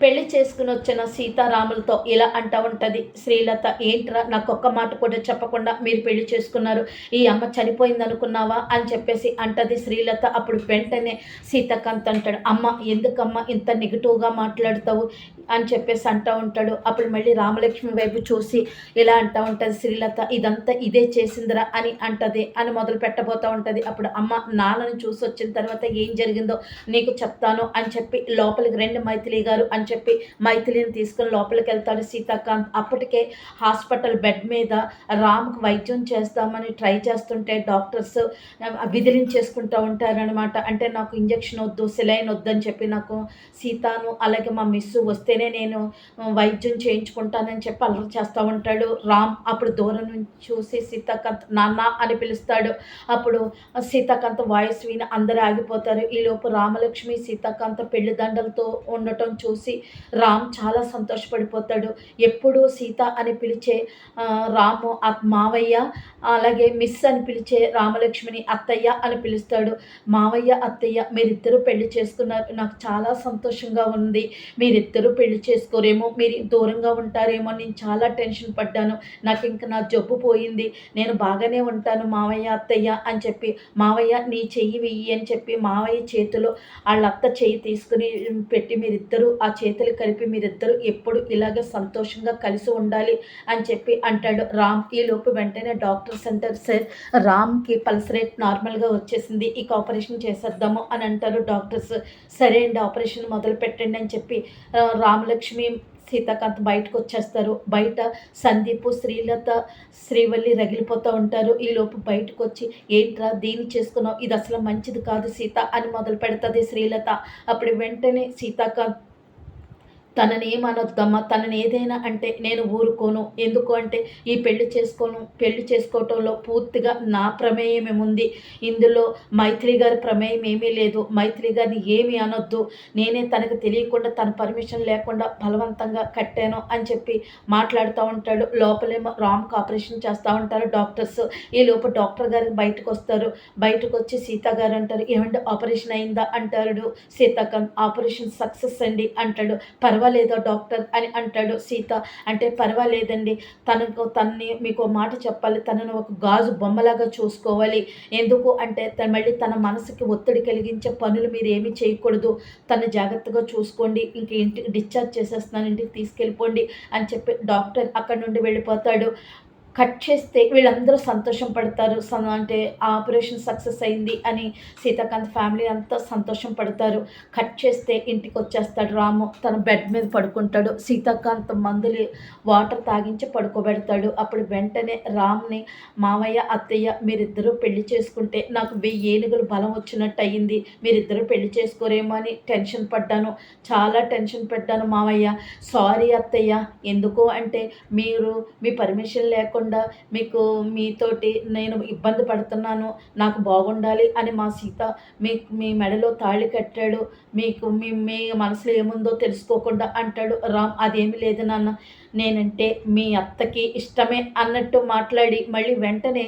పెళ్ళి చేసుకుని వచ్చిన సీతారాములతో ఇలా అంటా ఉంటుంది. శ్రీలత ఏంట్రా నాకు ఒక్క మాట కూడా చెప్పకుండా మీరు పెళ్ళి చేసుకున్నారు. ఈ అమ్మ చనిపోయింది అనుకున్నావా అని చెప్పేసి అంటది శ్రీలత. అప్పుడు వెంటనే సీతకంత అంటాడు అమ్మ ఎందుకమ్మా ఇంత నెగిటివ్గా మాట్లాడతావు? అని చెప్పేసి అంటూ ఉంటాడు. అప్పుడు మళ్ళీ రామలక్ష్మి వైపు చూసి ఇలా అంటూ ఉంటుంది శ్రీలత ఇదంతా ఇదే చేసిందిరా అని అంటది. అని మొదలు పెట్టబోతూ ఉంటుంది. అప్పుడు అమ్మ నాన్నని చూసి వచ్చిన తర్వాత ఏం జరిగిందో నీకు చెప్తాను అని చెప్పి లోపలికి రెండు మైథిలి గారు అని చెప్పి మైథిలిని తీసుకుని లోపలికి వెళ్తాడు సీతాకాంత్. అప్పటికే హాస్పిటల్ బెడ్ మీద రామ్కి వైద్యం చేస్తామని ట్రై చేస్తుంటే డాక్టర్స్ విదిలించేసుకుంటూ ఉంటారనమాట అంటే నాకు ఇంజక్షన్ వద్దు సిలైన్ వద్దని చెప్పి నాకు సీతాను అలాగే మా మిస్ వస్తేనే నేను వైద్యం చేయించుకుంటానని చెప్పి అల్లరి చేస్తూ ఉంటాడు. రామ్ అప్పుడు దూరం నుంచి చూసి సీతాకాంత్ నాన్న అని పిలుస్తాడు. అప్పుడు సీతాకాంత్ వాయిస్ విని అందరూ ఆగిపోతారు. ఈలోపు రామలక్ష్మి సీతాకాంత్ పెళ్ళి దండలతో ఉండటం చూసి రామ్ చాలా సంతోషపడిపోతాడు. ఎప్పుడూ సీత అని పిలిచే రాము మావయ్య అలాగే మిస్ అని పిలిచే రామలక్ష్మిని అత్తయ్య అని పిలుస్తాడు. మావయ్య అత్తయ్య మీరిద్దరూ పెళ్ళి చేసుకున్నారు. నాకు చాలా సంతోషంగా ఉంది. మీరిద్దరూ పెళ్ళి చేసుకోరేమో మీరు దూరంగా ఉంటారేమో నేను చాలా టెన్షన్ పడ్డాను. నాకు ఇంకా నా జబ్బు పోయింది. నేను బాగానే ఉంటాను మావయ్య అత్తయ్య అని చెప్పి మావయ్య నీ చెయ్యి వెయ్యి అని చెప్పి మావయ్య చేతిలో వాళ్ళ అత్త చెయ్యి తీసుకుని పెట్టి మీరిద్దరూ ఆ చేతులు కలిపి మీరిద్దరూ ఎప్పుడు ఇలాగే సంతోషంగా కలిసి ఉండాలి అని చెప్పి అంటాడు రామ్. ఈ లోపు వెంటనే డాక్టర్స్ సెంటర్ సార్ రామ్కి పల్స్ రేట్ నార్మల్గా వచ్చేసింది. ఇక ఆపరేషన్ చేసేద్దాము అని అంటారు డాక్టర్స్ సరే. అండి ఆపరేషన్ మొదలు పెట్టండి అని చెప్పి రామలక్ష్మి సీతాకాంత్ బయటకు వచ్చేస్తారు. బయట సందీప్ శ్రీలత శ్రీవల్లి రగిలిపోతూ ఉంటారు. ఈలోపు బయటకు వచ్చి ఏంట్రా దీన్ని చేసుకున్నావు? ఇది అసలు మంచిది కాదు సీత అని మొదలు పెడుతుంది శ్రీలత. అప్పుడు వెంటనే సీతాకాంత్ తననేమనొద్దమ్మా తనని ఏదైనా అంటే నేను ఊరుకోను. ఎందుకు అంటే ఈ పెళ్ళి చేసుకోను. పెళ్ళి చేసుకోవటంలో పూర్తిగా నా ప్రమేయం ఉంది ఇందులో మైత్రి గారి ప్రమేయం ఏమీ లేదు. మైత్రి గారిని ఏమీ అనొద్దు. నేనే తనకు తెలియకుండా తన పర్మిషన్ లేకుండా బలవంతంగా కట్టాను అని చెప్పి మాట్లాడుతూ ఉంటాడు. లోపలేమో రామ్కి ఆపరేషన్ చేస్తూ ఉంటారు డాక్టర్స్. ఈ లోపు డాక్టర్ గారు బయటకు వస్తారు బయటకు వచ్చి సీత గారు అంటారు ఏమంటే ఆపరేషన్ అయిందా? అంటాడు. సీతాకాంత్ ఆపరేషన్ సక్సెస్ అండి అంటాడు. పర్వాలేదా డాక్టర్ అని అంటాడు సీత. అంటే పర్వాలేదండి. తనకు తన్ని మీకు మాట చెప్పాలి. తనను ఒక గాజు బొమ్మలాగా చూసుకోవాలి. ఎందుకు అంటే మళ్ళీ తన మనసుకి ఒత్తిడి కలిగించే పనులు మీరు ఏమీ చేయకూడదు. తను జాగ్రత్తగా చూసుకోండి. ఇంక ఇంటికి డిశ్చార్జ్ చేసేస్తున్నాను. ఇంటికి తీసుకెళ్ళిపోండి అని చెప్పి డాక్టర్ అక్కడి నుండి వెళ్ళిపోతాడు. కట్ చేస్తే వీళ్ళందరూ సంతోషం పడతారు. స- అంటే ఆ ఆపరేషన్ సక్సెస్ అయింది అని సీతాకాంత్ ఫ్యామిలీ అంతా సంతోషం పడతారు. కట్ చేస్తే ఇంటికి వచ్చేస్తాడు రాము. తన బెడ్ మీద పడుకుంటాడు. సీతాకాంత్ మందులు వాటర్ తాగించి పడుకోబెడతాడు. అప్పుడు వెంటనే రామ్ని మామయ్య అత్తయ్య మీరిద్దరూ పెళ్ళి చేసుకుంటే నాకు వెయ్యి ఏనుగులు బలం వచ్చినట్టు అయ్యింది. మీరిద్దరూ పెళ్ళి చేసుకోరేమో అని టెన్షన్ పడ్డాను. చాలా టెన్షన్ పడ్డాను మామయ్య సారీ అత్తయ్య. ఎందుకు అంటే మీరు మీ పర్మిషన్ లేకుండా మీకు మీతోటి నేను ఇబ్బంది పడుతున్నాను నాకు బాగుండాలి అని మా సీత మీ మీ మెడలో తాళి కట్టాడు. మీకు మీ మీ మనసులో ఏముందో తెలుసుకోకుండా అంటాడు. రామ్ అదేమి లేదు నాన్న. నేనంటే మీ అత్తకి ఇష్టమే అన్నట్టు మాట్లాడి మళ్ళీ వెంటనే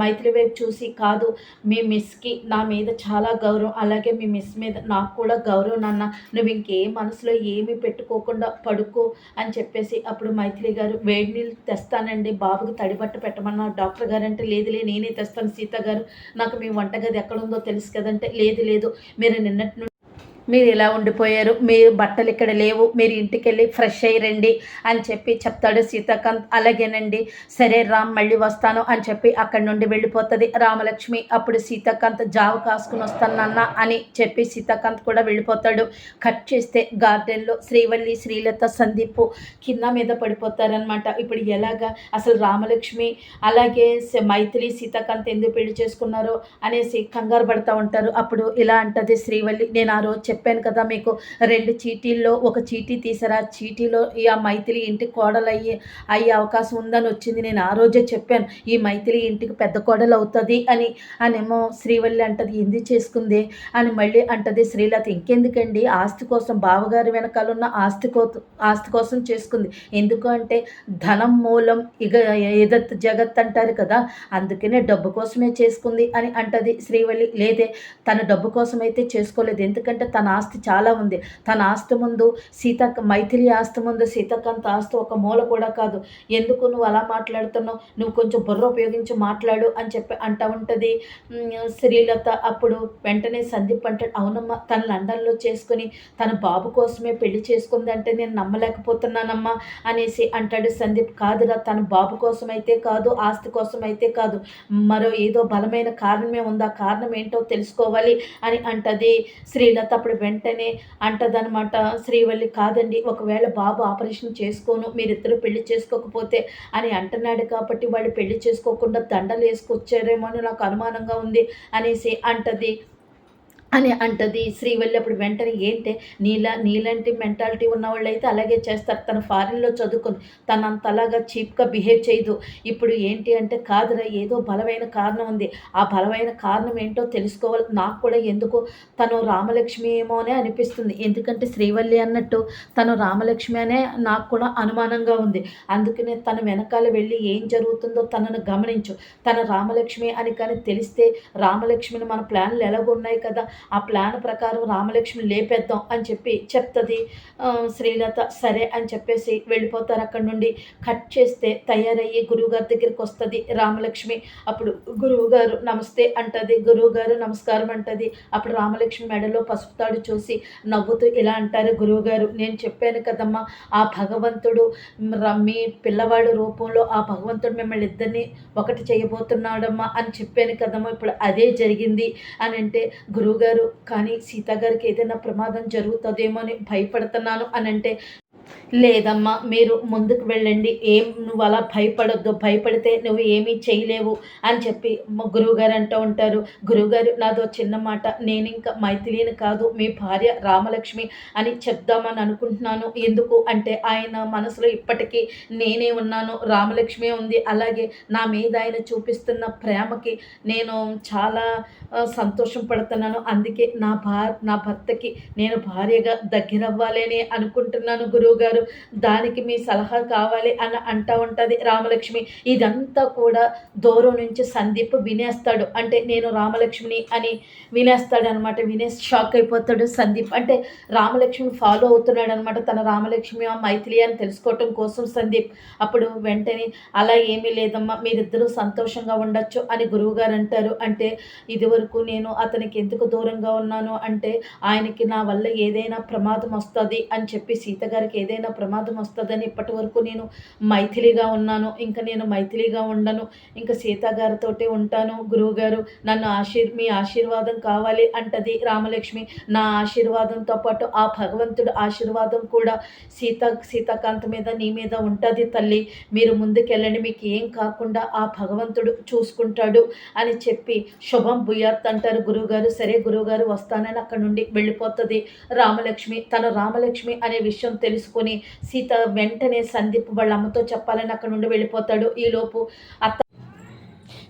మైత్రి వైపు చూసి కాదు మీ మిస్కి నా మీద చాలా గౌరవం. అలాగే మీ మిస్ మీద నాకు కూడా గౌరవం నాన్న. నువ్వు ఇంకే మనసులో ఏమీ పెట్టుకోకుండా పడుకో అని చెప్పేసి అప్పుడు మైత్రి గారు వేడి నీళ్ళు తెస్తానండి. బాబుకి తడిబట్ట పెట్టమన్నా డాక్టర్ గారు అంటే లేదులే నేనే తెస్తాను సీత గారు. నాకు మీ వంటగది ఎక్కడుందో తెలుసు కదంటే లేదు లేదు. మీరు నిన్నటి నుండి మీరు ఇలా ఉండిపోయారు మీ బట్టలు ఇక్కడ లేవు మీరు ఇంటికి వెళ్ళి ఫ్రెష్ అయ్యి రండి అని చెప్పి చెప్తాడు సీతాకాంత్. అలాగేనండి సరే రామ్ మళ్ళీ వస్తాను అని చెప్పి అక్కడి నుండి వెళ్ళిపోతుంది. రామలక్ష్మి అప్పుడు సీతాకాంత్ జావ కాసుకుని వస్తాను అని చెప్పి సీతాకాంత్ కూడా వెళ్ళిపోతాడు. కట్ చేస్తే గార్డెన్లో శ్రీవల్లి శ్రీలత సందీప్ కింద మీద పడిపోతారనమాట ఇప్పుడు ఎలాగా? అసలు రామలక్ష్మి అలాగే స- మైథిలి సీతాకాంత్ ఎందుకు పెళ్ళి చేసుకున్నారో అనేసి కంగారు పడుతూ ఉంటారు. అప్పుడు ఇలా అంటది శ్రీవల్లి నేను ఆ రోజు చెప్పాను కదా మీకు రెండు చీటీల్లో ఒక చీటీ తీసారా? చీటీలో ఈ ఆ మైథిలి ఇంటికి కోడలు అయ్యి అయ్యే అవకాశం ఉందని వచ్చింది. నేను ఆ రోజే చెప్పాను ఈ మైథిలి ఇంటికి పెద్ద కోడలు అవుతుంది అని. అనేమో శ్రీవల్లి అంటది ఎందు చేసుకుంది? అని మళ్ళీ అంటది శ్రీలత ఇంకెందుకండి? ఆస్తి కోసం బావగారి వెనకాల ఉన్న ఆస్తి కో ఆస్తి కోసం చేసుకుంది. ఎందుకు అంటే ధనం మూలం ఇగ ఎదత్ జగత్ అంటారు కదా అందుకనే డబ్బు కోసమే చేసుకుంది అని అంటది శ్రీవల్లి. లేదే తన డబ్బు కోసం అయితే చేసుకోలేదు. ఎందుకంటే తన తన ఆస్తి చాలా ఉంది. తన ఆస్తి ముందు సీతక్క మైథిలి ఆస్తి ముందు సీతక్కంత ఆస్తి ఒక మూల కూడా కాదు. ఎందుకు నువ్వు అలా మాట్లాడుతున్నావు? నువ్వు కొంచెం బుర్ర ఉపయోగించి మాట్లాడు అని చెప్పి అంటా ఉంటుంది. శ్రీలత అప్పుడు వెంటనే సందీప్ అంటాడు అవునమ్మా తన లండన్లో చేసుకుని తన బాబు కోసమే పెళ్ళి చేసుకుంది అంటే నేను నమ్మలేకపోతున్నానమ్మా అనేసి అంటాడు సందీప్. కాదురా తన బాబు కోసం అయితే కాదు ఆస్తి కోసం అయితే కాదు. మరో ఏదో బలమైన కారణమే ఉంది. ఆ కారణం ఏంటో తెలుసుకోవాలి అని అంటది శ్రీలత. అప్పుడు వెంటనే అంటదనమాట శ్రీవల్లి కాదండి ఒకవేళ బాబు ఆపరేషన్ చేసుకోను మీరిద్దరూ పెళ్ళి చేసుకోకపోతే అని అంటున్నాడు కాబట్టి వాళ్ళు పెళ్ళి చేసుకోకుండా దండలు వేసుకొచ్చారేమో అని నాకు అనుమానంగా ఉంది అనేసి అంటది. అని అంటది. శ్రీవల్లి అప్పుడు వెంటనే ఏంటి నీలా నీలాంటి మెంటాలిటీ ఉన్న వాళ్ళైతే అయితే అలాగే చేస్తారు. తను ఫారిన్లో చదువుకుంది. తను అంత అలాగా చీప్గా బిహేవ్ చేయదు. ఇప్పుడు ఏంటి అంటే కాదురా ఏదో బలమైన కారణం ఉంది. ఆ బలమైన కారణం ఏంటో తెలుసుకోవాలి. నాకు కూడా ఎందుకు తను రామలక్ష్మి ఏమో అనే అనిపిస్తుంది. ఎందుకంటే శ్రీవల్లి అన్నట్టు తను రామలక్ష్మి అనే నాకు కూడా అనుమానంగా ఉంది. అందుకనే తన వెనకాల వెళ్ళి ఏం జరుగుతుందో తనను గమనించు. తన రామలక్ష్మి అని కానీ తెలిస్తే రామలక్ష్మిని మన ప్లాన్లు ఎలాగో ఉన్నాయి కదా. ఆ ప్లాన్ ప్రకారం రామలక్ష్మి లేపేద్దాం అని చెప్పి చెప్తుంది. శ్రీలత సరే అని చెప్పేసి వెళ్ళిపోతారు అక్కడి నుండి. కట్ చేస్తే తయారయ్యి గురువుగారి దగ్గరికి వస్తుంది రామలక్ష్మి. అప్పుడు గురువుగారు నమస్తే అంటది. గురువుగారు నమస్కారం అంటది. అప్పుడు రామలక్ష్మి మెడలో పసుపు తాడు చూసి నవ్వుతూ ఇలా అంటారు గురువుగారు. నేను చెప్పాను కదమ్మా ఆ భగవంతుడు మీ పిల్లవాడి రూపంలో ఆ భగవంతుడు మిమ్మల్ని ఇద్దరిని ఒకటి చేయబోతున్నాడమ్మా అని చెప్పాను కదమ్మా. ఇప్పుడు అదే జరిగింది అని అంటే గురువుగారు కానీ సీత గారికి ఏదైనా ప్రమాదం జరుగుతుందేమో అని భయపడుతున్నాను అని అంటే లేదమ్మా మీరు ముందుకు వెళ్ళండి. ఏం నువ్వు అలా భయపడొద్దు భయపడితే నువ్వు ఏమీ చేయలేవు అని చెప్పి గురువుగారు అంటూ ఉంటారు. గురువుగారు నాదో చిన్న మాట నేను ఇంకా మైథిలిని కాదు మీ భార్య రామలక్ష్మి అని చెప్దామని అనుకుంటున్నాను. ఎందుకు అంటే ఆయన మనసులో ఇప్పటికీ నేనే ఉన్నాను రామలక్ష్మి ఉంది. అలాగే నా మీద ఆయన చూపిస్తున్న ప్రేమకి నేను చాలా సంతోషం పడుతున్నాను. అందుకే నా భా నా భర్తకి నేను భార్యగా దగ్గరవ్వాలని అనుకుంటున్నాను గురువుగారు. దానికి మీ సలహా కావాలి అని అంటూ ఉంటుంది రామలక్ష్మి. ఇదంతా కూడా దూరం నుంచి సందీప్ వినేస్తాడు. అంటే నేను రామలక్ష్మిని అని వినేస్తాడు అనమాట వినేసి షాక్ అయిపోతాడు సందీప్. అంటే రామలక్ష్మి ఫాలో అవుతున్నాడు అనమాట తన రామలక్ష్మి ఆ మైథిలి అని తెలుసుకోవటం కోసం సందీప్. అప్పుడు వెంటనే అలా ఏమీ లేదమ్మా మీరిద్దరూ సంతోషంగా ఉండొచ్చు అని గురువుగారు అంటారు. అంటే ఇదివరకు నేను అతనికి ఎందుకు దూరంగా ఉన్నాను? అంటే ఆయనకి నా వల్ల ఏదైనా ప్రమాదం వస్తుంది అని చెప్పి సీత గారికి ఏదైనా ప్రమాదం వస్తుందని ఇప్పటి వరకు నేను మైథిలిగా ఉన్నాను. ఇంకా నేను మైథిలిగా ఉండను. ఇంకా సీతాగారితోటే ఉంటాను. గురువుగారు నన్ను ఆశీర్ మీ ఆశీర్వాదం కావాలి అంటది రామలక్ష్మి. నా ఆశీర్వాదంతో పాటు ఆ భగవంతుడు ఆశీర్వాదం కూడా సీత సీతాకాంత్ మీద నీ మీద ఉంటుంది తల్లి. మీరు ముందుకెళ్ళండి. మీకు ఏం కాకుండా ఆ భగవంతుడు చూసుకుంటాడు అని చెప్పి శుభం భూయాత్ అంటారు గురువుగారు. సరే గురువుగారు వస్తానని అక్కడ నుండి వెళ్ళిపోతుంది రామలక్ష్మి. తను రామలక్ష్మి అనే విషయం తెలుసుకొని సీత వెంటనే సందీప్ వాళ్ళ అమ్మతో చెప్పాలని అక్కడ నుండి వెళ్ళిపోతాడు. ఈలోపు అత్త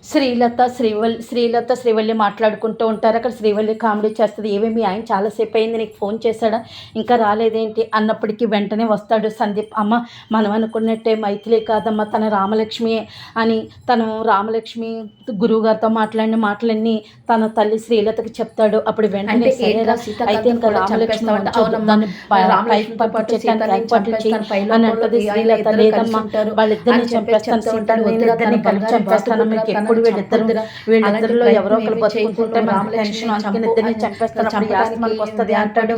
శ్రీలత శ్రీవల్ శ్రీలత శ్రీవల్లి మాట్లాడుకుంటూ ఉంటారు. అక్కడ శ్రీవల్లి కామెడీ చేస్తుంది. ఏమేమి ఆయన చాలాసేపు అయింది నీకు ఫోన్ చేశాడా? ఇంకా రాలేదేంటి? అన్నప్పటికీ వెంటనే వస్తాడు సందీప్. అమ్మ మనం అనుకున్నట్టే మైథిలి కాదమ్మ తన రామలక్ష్మి అని తను రామలక్ష్మి గురువుగారితో మాట్లాడిన మాటలన్నీ తన తల్లి శ్రీలతకి చెప్తాడు. అప్పుడు వెంటనే అయితే ఇంకా రామలక్ష్మి అని అంటది శ్రీలత. లేదమ్మా వాళ్ళిద్దరిని చంపేస్తాను. మీకు ఎప్పుడు తనని వీళ్ళిద్దరు. వీళ్ళిద్దరిలో ఎవరో ఒకరు బతుకుంటుంటే మనకు టెన్షన్ అందుకని ఇద్దరిని చంపేస్తాను. అప్పుడు మనకు వస్తుంది అంటాడు.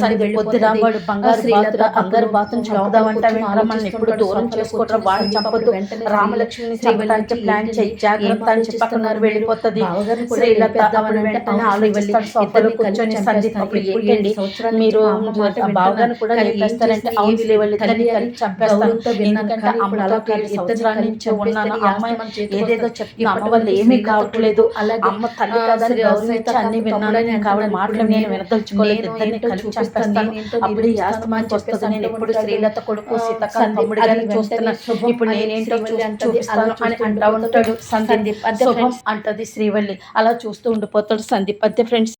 సరే పొద్దున వాడు బంగారు బాతురా బంగారు బాతుని వెంటనే మనల్ని ఎప్పుడు దూరం చేసుకోవడం వాడిని చంపొద్దు. రామలక్ష్మిని చంపడానికి ప్లాన్ చేయి. జాగ్రత్త అని చెప్పి అక్కడ నుండి వెళ్ళిపోతుంది. శ్రీలత అప్పుడు వెంటనే ఆలోచిస్తాడు. సోఫాలో కూర్చొని సందీప్ అప్పుడు ఏంటి? మీరు ఆ బావగారిని కూడా లేపేస్తారంటే అవును ఇద్దరిని కలిసి చంపేస్తాను ఎందుకంటే అలా కాదు సంవత్సరాల నుంచి ఉన్న ఆ అమ్మాయి ఏదేదో అమ్మ వల్ల ఏమీ కావట్లేదు. అమ్మ తల్లి కాదని గౌరవించి అన్ని విన్నాను. ఆవిడ అంటున్నాడు. మాటలు నేను నేను- వినదలుచుకోలేదు నేను ఇద్దరిని కలిసి నేనేంటో అప్పుడు వస్తుంది. నేను ఎప్పుడు శ్రీలత కొడుకు తమ్ముడు గారిని చూస్తున్నాను ఇప్పుడు నేనేంటో చూపిస్తాను అని అంటా ఉంటాడు. సందీప్, అంతే. అంటది శ్రీవల్లి. అలా చూస్తూ ఉండిపోతాడు సందీప్. అంతే ఫ్రెండ్స్